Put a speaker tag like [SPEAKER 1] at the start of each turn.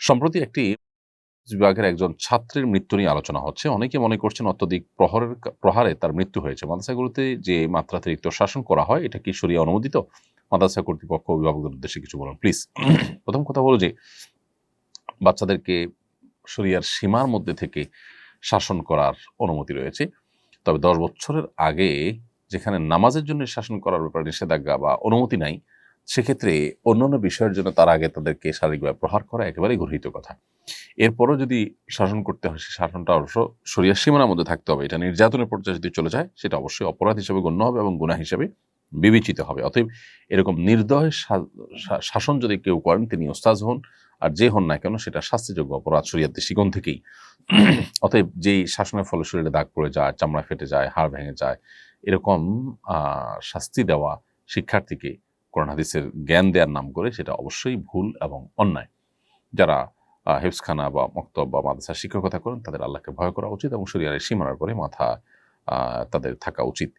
[SPEAKER 1] সম্প্রতি একটি বিভাগের একজন ছাত্রের মৃত্যু নিয়ে আলোচনা হচ্ছে। অনেকে মনে করছেন অত্যধিক প্রহরের প্রহারে তার মৃত্যু হয়েছে। মাদ্রাসাগুলোতে যে মাত্রাতিরিক্ত শাসন করা হয়, এটা কি সরিয়া অনুমোদিত? মাদ্রাসা কর্তৃপক্ষ অভিভাবকদের উদ্দেশ্যে কিছু বলুন প্লিজ প্রথম কথা হলো যে, বাচ্চাদেরকে শরিয়ার সীমার মধ্যে থেকে শাসন করার অনুমতি রয়েছে। তবে দশ বছরের আগে যেখানে নামাজের জন্য শাসন করার ব্যাপারে নিষেধাজ্ঞা বা অনুমতি নাই সেক্ষেত্রে অন্যান্য বিষয়ের জন্য তার আগে তাদেরকে শারীরিকভাবে প্রহার করা একেবারেই গর্হিত কথা। এরপরও যদি শাসন করতে হয়, সেই শাসনটা অবশ্য শরিয়ার সীমানার মধ্যে থাকতে হবে। এটা নির্যাতনের পর্যায়ে যদি চলে যায়, সেটা অবশ্যই অপরাধ হিসেবে গণ্য হবে এবং গুণা হিসেবে বিবেচিত হবে। অতএব এরকম নির্দয় শাসন যদি কেউ করেন, তিনি ওস্তাজ হন, আর যে হন না কেন, সেটা শাস্তিযোগ্য অপরাধ শরীয়ত দৃষ্টিকোণ থেকেই। অতএব যেই শাসনের ফলে শরীরে দাগ পড়ে যায়, চামড়া ফেটে যায়, হাড় ভেঙে যায়, এরকম শাস্তি দেওয়া শিক্ষার্থীকে কোরআন হাদিসের জ্ঞান দেওয়ার নাম করে সেটা অবশ্যই ভুল এবং অন্যায়। যারা হেফসখানা বা মক্তব বা মাদ্রাসা শিক্ষকতা করেন, তাদের আল্লাহকে ভয় করা উচিত এবং শরীরের সীমানার পরে মাথা তাদের থাকা উচিত।